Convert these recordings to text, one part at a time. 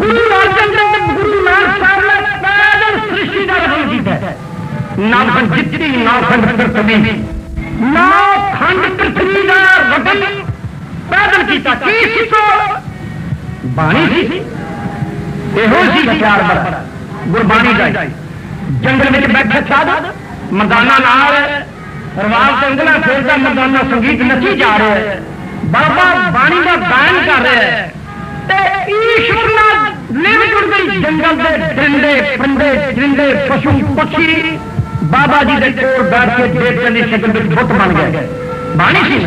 گرو ارجن گرو نہ کھنڈ پرتھوی کا رگن پیدل کیا ਬਾਣੀ ਸੀ ਇਹੋ ਸੀ ਹਥਿਆਰ ਬਰ ਗੁਰਬਾਣੀ ਦਾ ਜੰਗਲ ਵਿੱਚ ਬੈਠੇ ਸਾਧ, ਮਰਦਾਨਾ ਨਾਲ ਰਵਾਬ ਤੇ ਉਂਗਲਾਂ ਫੇਰਦਾ ਮਰਦਾਨਾ ਸੰਗੀਤ ਨੱਚੀ ਜਾ ਰਿਹਾ ਹੈ। ਬਾਬਾ ਬਾਣੀ ਦਾ ਗਾਇਨ ਕਰ ਰਿਹਾ ਹੈ। ਤੇ ਈਸ਼ਵਰ ਨਾਲ ਲਿਵ ਜੁੜ ਗਈ ਜੰਗਲ ਦੇ ਡੰਡੇ, ਪੰਡੇ, ਜਿੰਦੇ, ਪਸ਼ੂ ਪੱਖੀ ਬਾਬਾ ਜੀ ਦੇ ਕੋਲ ਬੈਠ ਕੇ ਦੇਵਤਿਆਂ ਦੀ ਸ਼ਕਲ ਵਿੱਚ ਬੁੱਤ ਬਣ ਗਏ। ਬਾਣੀ ਸੀ।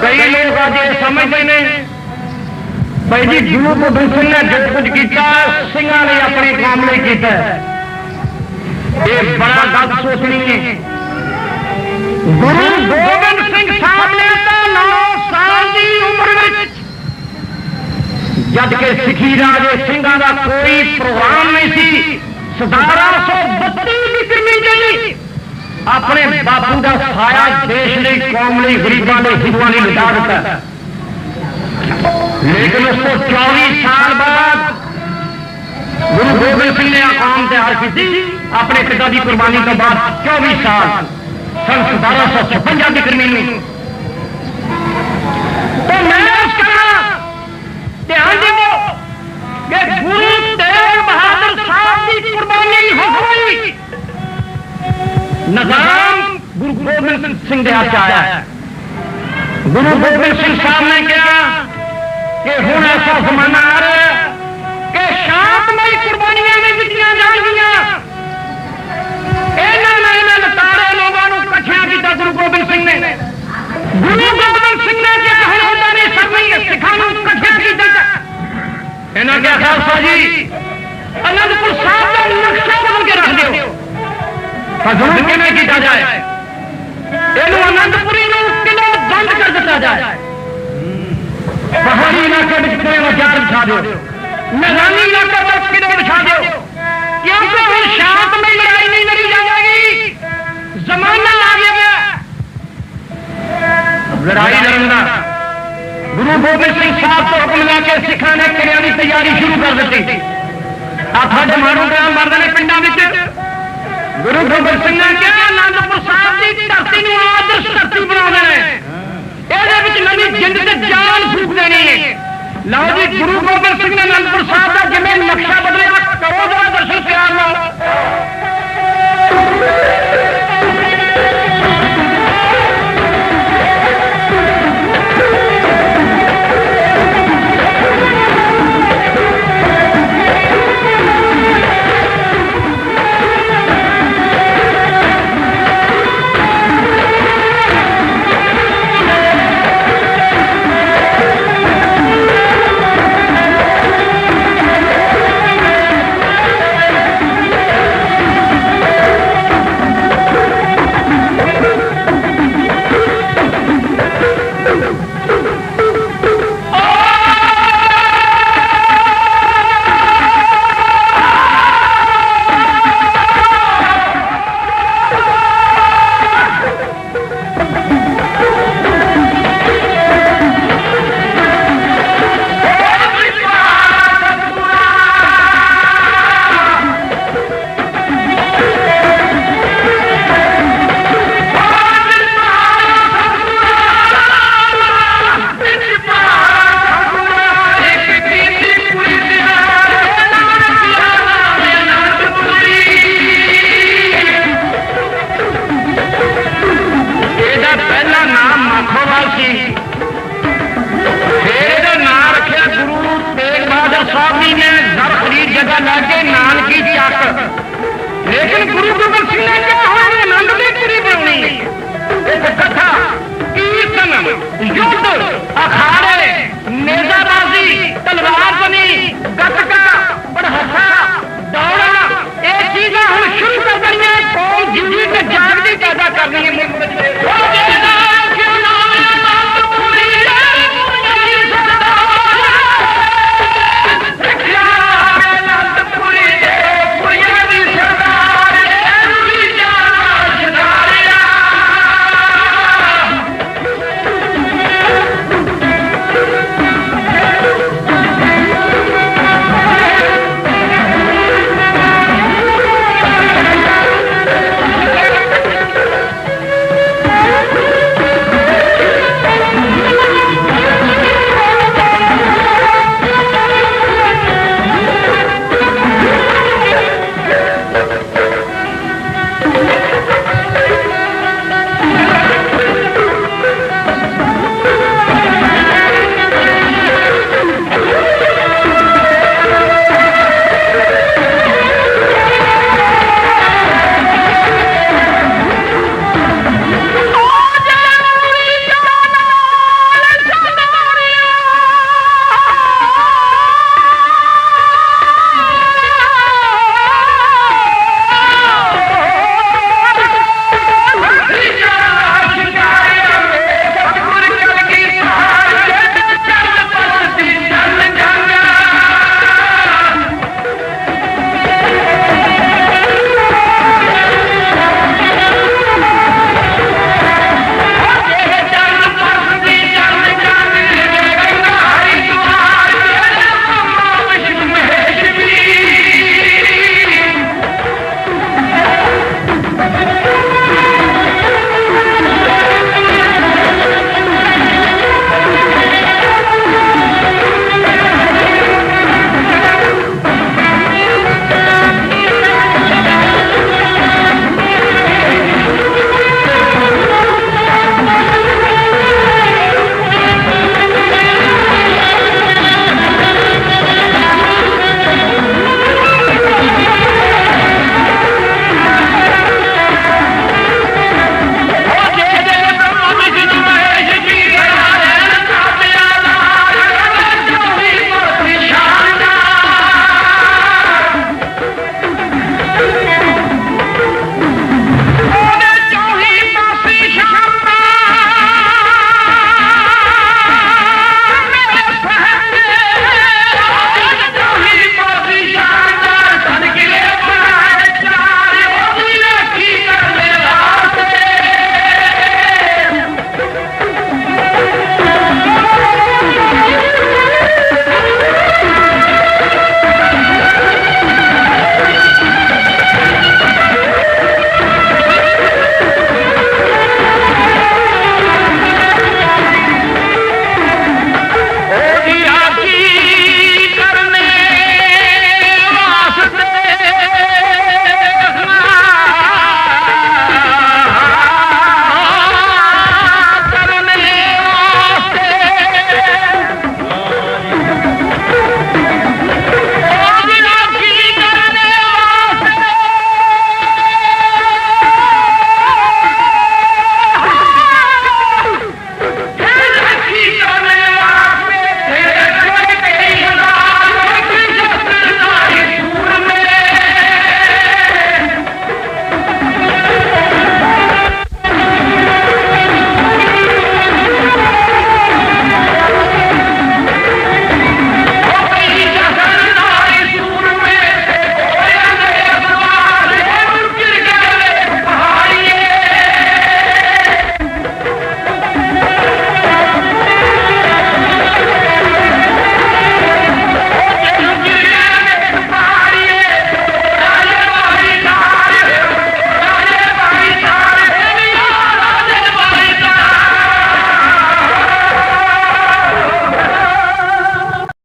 کئی لوگ یہ سمجھتے ہیں بھائی جی گرو پردوشن نے جب کچھ کیا سنگھا نے اپنے کام نہیں کیتا یہ بڑا گل سوچنی ہے گرو گوبند سنگھ صاحب نے نو سال کی عمر جد کہ سکھی راج سنگھا کا کوئی پروگرام نہیں سی ستارہ سو بتی نکلنی چاہیے اپنے باپو کا سایا دیش نے قوم نہیں غریبوں نے ہندوؤں نے لٹا دیتا لیکن اس کو چوبیس سال بعد گرو گوبند سنگھ نے آم تیار کی تھی اپنے پتا کی قربانی کے بعد چوبیس سال، سن ستارہ سو چھپنجا کی کرمی تو میں دھیان دو کہ گرو تیز بہادر صاحب کی قربانی ہو ਨਿਜ਼ਾਮ ਗੁਰੂ ਗੋਬਿੰਦ ਸਿੰਘ ਦੇ ਹੱਥ ਆਇਆ ਹੈ। ਗੁਰੂ ਗੋਬਿੰਦ ਸਿੰਘ ਸਾਹਿਬ ਨੇ ਕਿਹਾ ਕਿ ਹੁਣ ਐਸਾ ਜ਼ਮਾਨਾ ਆ ਰਿਹਾ ਹੈ ਕਿ ਸ਼ਾਂਤਮਈ ਕੁਰਬਾਨੀਆਂ ਵੀ ਦਿੱਤੀਆਂ ਜਾਣਗੀਆਂ। ਇਹਨਾਂ ਨੇ ਇਹਨਾਂ ਲਤਾੜੇ ਲੋਕਾਂ ਨੂੰ ਇਕੱਠਿਆਂ ਕੀਤਾ ਗੁਰੂ ਗੋਬਿੰਦ ਸਿੰਘ ਨੇ। ਗੁਰੂ ਗੋਬਿੰਦ ਸਿੰਘ فضول کیویں کیتا جائے؟ اینو انندپوری نو قلعہ بند کر دتا جائے۔ پہاڑی علاقے وچ کوئی وجار بچھا دیو نظامی علاقے وچ قلعہ بچھا دیو۔ کیونکہ ہن شام میں لڑائی نہیں لڑی جائے گی؟ زمانہ آ گیا۔ لڑائی لڑن دا۔ گرو گوبند سنگھ صاحب کو حکم لا کے سکھا نے قلعہ تیاری شروع کر دتی آ تھا جمانوں دے مردوں نے پنڈا وچ گرو گوبر سنگھ نے کیا آنندپور صاحب کی دھرتی نو آدرش دھرتی بنا دینا ہے یہ وچ نویں جند جان پھوک دینی ہے لو جی گرو گوبر سنگھ نے آنندپور صاحب کا جویں نقشہ بدلیا کرو ذرا درشن پیار نال